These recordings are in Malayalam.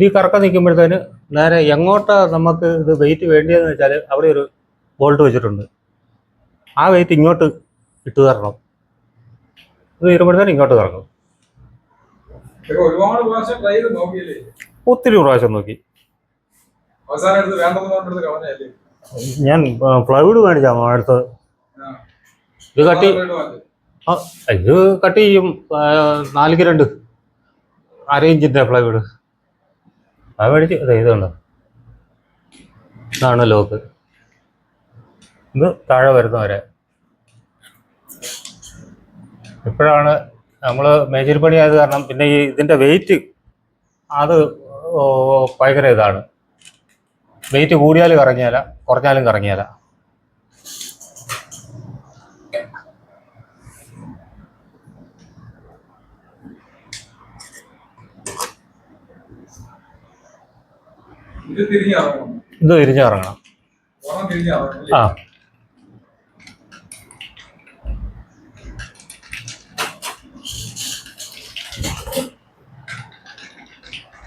ഇത് ഈ കറക്കം നിൽക്കുമ്പോഴത്തേന് നേരെ എങ്ങോട്ടാ നമുക്ക് ഇത് വെയിറ്റ് വേണ്ടിയതെന്ന് വെച്ചാൽ അവിടെ ഒരു ബോൾട്ട് വെച്ചിട്ടുണ്ട്. ആ വെയിറ്റ് ഇങ്ങോട്ട് ഇട്ട് തരണം. ഇത് തീരുമ്പോഴത്തേന് ഇങ്ങോട്ട് കറക്കും ഒത്തിരി പ്രാവശ്യം നോക്കി. ഞാൻ പ്ലൈവുഡ് മേടിച്ചാ അടുത്ത്. ഇത് കട്ടി ഇത് കട്ട് ചെയ്യും നാലിക്ക് രണ്ട്. അര ഇഞ്ചിന്റെ പ്ലൈവുഡ് അത് മേടിച്ച് അതെ ഇതുണ്ടോ ഇതാണ് ലോക്ക്? ഇത് താഴെ വരുന്നവരെ. ഇപ്പോഴാണ് നമ്മൾ മേജർ പണിയായത് കാരണം പിന്നെ ഈ ഇതിന്റെ വെയിറ്റ് അത് ഭയങ്കര ഇതാണ്. വെയിറ്റ് കൂടിയാലും കറങ്ങിയാല കുറഞ്ഞാലും കറങ്ങിയാല ഇത് തിരിഞ്ഞ് ഇറങ്ങണം ഇത് തിരിഞ്ഞ് കറങ്ങണം ഒരെണ്ണം തിരിഞ്ഞ്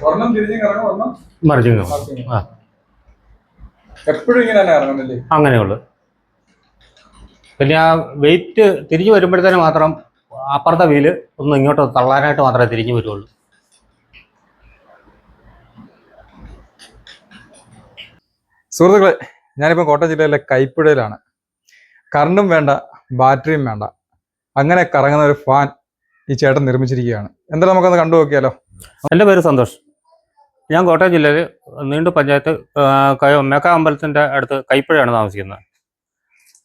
ഇറങ്ങണം തിരിഞ്ഞിറങ്ങണം ആ മറിച്ചിങ്ങും. ആ. എപ്പോഴും ഇങ്ങനെ തന്നെ ഇറങ്ങുന്നില്ലേ? അങ്ങനെയുള്ളു. പിന്നെ ആ വെയിറ്റ് തിരിഞ്ഞു വരുമ്പോഴത്തേന് മാത്രം അപ്പുറത്തെ വീൽ ഒന്ന് ഇങ്ങോട്ട് തള്ളാനായിട്ട് മാത്രമേ തിരിഞ്ഞു വരുള്ളൂ. സുഹൃത്തുക്കളെ ഞാനിപ്പോൾ കോട്ടയം ജില്ലയിലെ കൈപ്പിടയിലാണ് കറണ്ടും വേണ്ട ബാറ്ററിയും വേണ്ട. അങ്ങനെ കറങ്ങുന്ന ഒരു ഫാൻ ഈ ചേട്ടൻ നിർമ്മിച്ചിരിക്കുകയാണ്. എന്തായാലും നമുക്കൊന്ന് കണ്ടു നോക്കിയാലോ? എന്റെ പേര് സന്തോഷ്. ഞാൻ കോട്ടയം ജില്ലയിൽ നീണ്ടു പഞ്ചായത്ത് മേക്ക അമ്പലത്തിന്റെ അടുത്ത് കൈപ്പഴയാണ് താമസിക്കുന്നത്.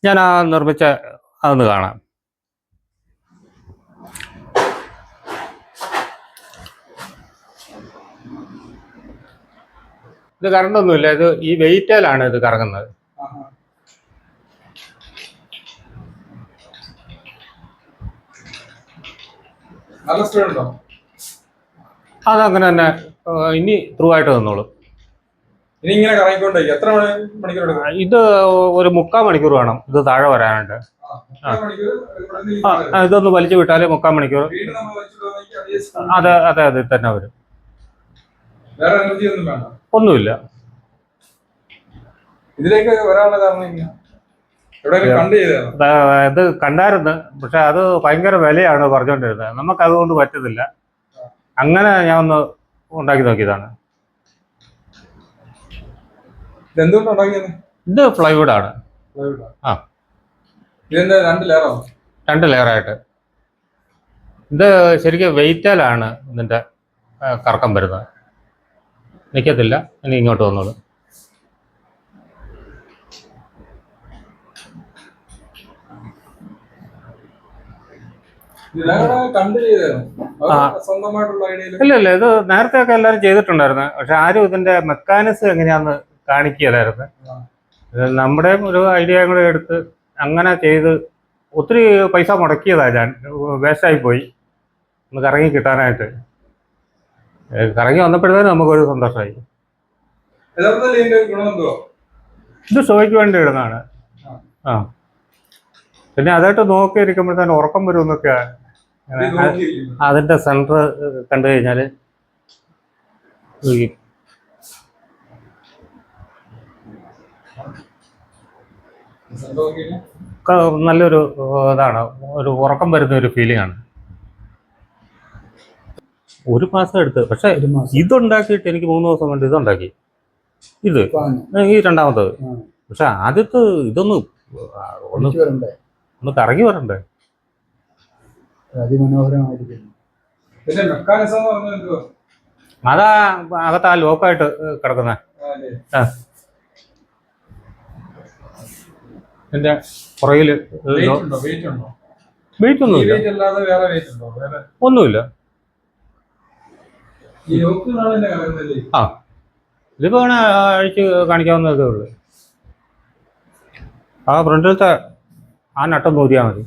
ഞാൻ ആ നിർമ്മിച്ച അതൊന്ന് കാണാം. ഇത് കറണ്ടൊന്നുമില്ല ഇത് ഈ വെയിറ്റേലാണ് ഇത് കറങ്ങുന്നത്. അത് അങ്ങനെ ഉണ്ടോ? അതങ്ങനെ തന്നെ ഇനി ത്രൂ ആയിട്ട് നിന്നോളൂ ഇനി ഇങ്ങനെ കറങ്ങിക്കൊണ്ടേ എത്ര മണിക്കൂർ ഇത് ഒരു മുക്കാൽ മണിക്കൂർ വേണം ഇത് താഴെ വരാനായിട്ട്. ആ, ഇതൊന്ന് വലിച്ചു വിട്ടാൽ മുക്കാൽ മണിക്കൂർ. അതെ അതെ അതെ തന്നെ വരും. വേറെ എനർജി ഒന്നും വേണ്ട. ഒന്നുമില്ല. ഇതിലേക്ക് വരാനുള്ള കാരണം ഇത് കണ്ടായിരുന്നു. പക്ഷെ അത് ഭയങ്കര വിലയാണ് പറഞ്ഞുകൊണ്ടിരുന്നത്. നമുക്ക് അതുകൊണ്ട് പറ്റത്തില്ല. അങ്ങനെ ഞാൻ ഒന്ന് ഉണ്ടാക്കി നോക്കിയതാണ്. ഇത് പ്ലൈവുഡ് ആണ്. ആ. രണ്ട് ലെയറോ രണ്ട് ലെയറായിട്ട് ഇത് ശരിക്കും വെയിറ്റലാണ് ഇതിന്റെ കറക്കം വരുന്നത്. നിൽക്കത്തില്ല ഇനി ഇങ്ങോട്ട് വന്നോളൂ. ഇല്ല ഇല്ല. ഇത് നേരത്തെ ഒക്കെ എല്ലാവരും ചെയ്തിട്ടുണ്ടായിരുന്നു. പക്ഷെ ആരും ഇതിന്റെ മെക്കാനിസം എങ്ങനെയാന്ന് കാണിക്കുകയില്ലായിരുന്നു. ഇത് നമ്മുടെ ഒരു ഐഡിയ കൂടെ എടുത്ത് അങ്ങനെ ചെയ്ത് ഒത്തിരി പൈസ മുടക്കിയതാ ഞാൻ. വേസ്റ്റായി പോയി. നമുക്ക് കറങ്ങി കിട്ടാനായിട്ട്. കറങ്ങി വന്നപ്പോഴത്തേനും നമുക്കൊരു സന്തോഷമായി. ഇത് ഷോയ്ക്ക് വേണ്ടി ഇടുന്നതാണ്. ആ. പിന്നെ അതായിട്ട് നോക്കി ഇരിക്കുമ്പോഴത്തേനും ഉറക്കം വരുമെന്നൊക്കെയാണ്. അതിന്റെ സെന്റർ കണ്ടു കഴിഞ്ഞാൽ? നല്ലൊരു ഇതാണ്. ഒരു ഉറക്കം വരുന്ന ഒരു ഫീലിംഗ് ആണ്. ഒരു മാസം എടുത്ത്. പക്ഷെ ഇതുണ്ടാക്കിയിട്ട് എനിക്ക് മൂന്ന് ദിവസം കൊണ്ട് ഇതുണ്ടാക്കി. ഇത്. ഈ രണ്ടാമത്തത്. പക്ഷെ ആദ്യത്തെ ഇതൊന്ന് ഒന്ന് ഒന്ന് കറങ്ങി വരണ്ടേ? അതിമനോഹരമായിരിക്കുന്നു. ഇതിന്റെ മെക്കാനിസം എന്ന് പറഞ്ഞാൽ എന്തുവാ? അതാ അകത്ത് ആ ലോക്കായിട്ട് കിടക്കുന്ന? എന്റെ പുറകിൽ ഉണ്ടോ? വെയിറ്റ് ഉണ്ടോ? വെയിറ്റ് ഈ ഒന്നുമില്ല വെയിറ്റ് വെയിറ്റ് ഉണ്ടോ? ഒന്നുമില്ല. ആ. ഇതിപ്പോ വേണേ അഴിച്ച് കാണിക്കാവുന്നതേ ഉള്ളൂ. ആ ഫ്രണ്ടിലത്തെ ആ നട്ടം നൂരിയാൽ മതി.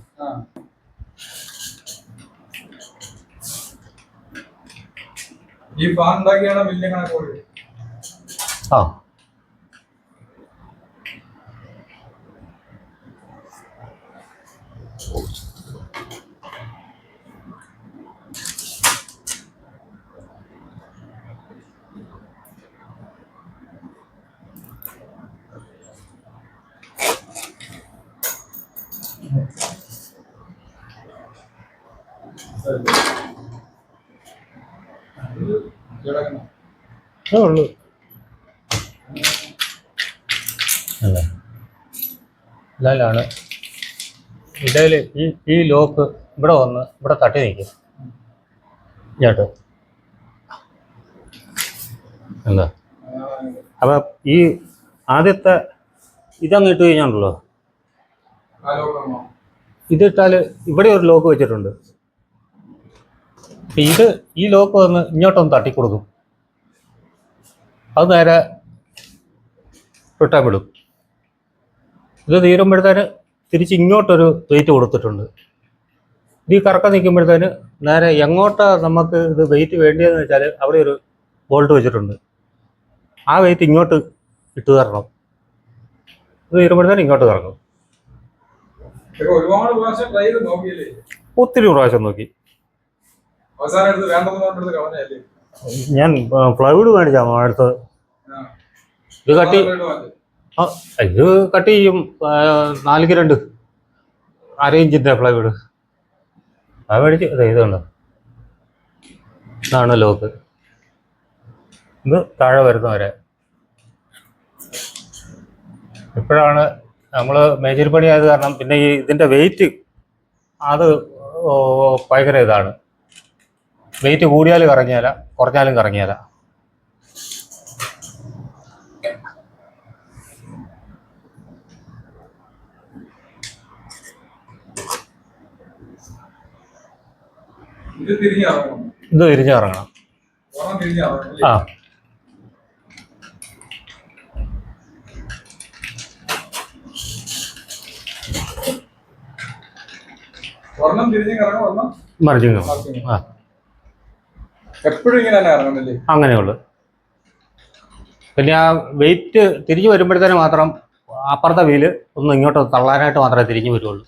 ഈ ആ. ഉള്ളൂ. അല്ലേ? ഇതിലാണ്. ഇടയിൽ ഈ ഈ ലോക്ക് ഇവിടെ വന്ന് ഇവിടെ തട്ടി നിൽക്കും. ഇങ്ങോട്ട്. എന്താ? അപ്പം ഈ ആദ്യത്തെ ഇതങ്ങ് ഇട്ട് കഴിഞ്ഞാണല്ലോ? ഇതിട്ടാൽ ഇവിടെ ഒരു ലോക്ക് വെച്ചിട്ടുണ്ട്. ഇത് ഈ ലോക്ക് വന്ന് ഇങ്ങോട്ടൊന്ന് തട്ടിക്കൊടുക്കും. അത് നേരെ റിട്ടേൺ വിടും. ഇത് തീരുമ്പോഴത്തേന് തിരിച്ച് ഇങ്ങോട്ടൊരു വെയിറ്റ് കൊടുത്തിട്ടുണ്ട്. ഇത് ഈ കറക്കം നിൽക്കുമ്പോഴത്തേന് നേരെ എങ്ങോട്ടാ നമുക്ക് ഇത് വെയിറ്റ് വേണ്ടിയതെന്ന് വെച്ചാൽ അവിടെ ഒരു ബോൾട്ട് വെച്ചിട്ടുണ്ട്. ആ വെയിറ്റ് ഇങ്ങോട്ട് ഇട്ട് തരണം. ഇത് തീരുമ്പോഴത്തേന് ഇങ്ങോട്ട് കറങ്ങും. ഒത്തിരി പ്രാവശ്യം നോക്കി. ഞാൻ പ്ലൈവുഡ് മേടിച്ചാ അടുത്തത് ഇത് കട്ടി ഇത് കട്ട് ചെയ്യും നാലിക്ക് രണ്ട്. അര ഇഞ്ചിന്റെ പ്ലൈവുഡ് അത് മേടിച്ച് ഇത് ഇതുണ്ട് ഇതാണ് ലോക്ക് ഇത് താഴെ വരുന്നവരെ. ഇപ്പോഴാണ് നമ്മൾ മേജർ പണി ആയത് കാരണം പിന്നെ ഈ ഇതിന്റെ വെയിറ്റ് അത് ഭയങ്കര ഇതാണ്. വെയിറ്റ് കൂടിയാലും കറങ്ങിയാല കുറഞ്ഞാലും കറങ്ങിയാല. ഇത് തിരിഞ്ഞിറങ്ങണം. ആ. മറിഞ്ഞു. ആ. എപ്പോഴും ഇങ്ങനെ തന്നെ ഇറങ്ങുന്നില്ലേ? അങ്ങനെയുള്ളു. പിന്നെ ആ വെയിറ്റ് തിരിഞ്ഞു വരുമ്പോഴത്തേന് മാത്രം അപ്പുറത്തെ വീൽ ഒന്ന് ഇങ്ങോട്ട് തള്ളാനായിട്ട് മാത്രമേ തിരിഞ്ഞു വരുള്ളൂ.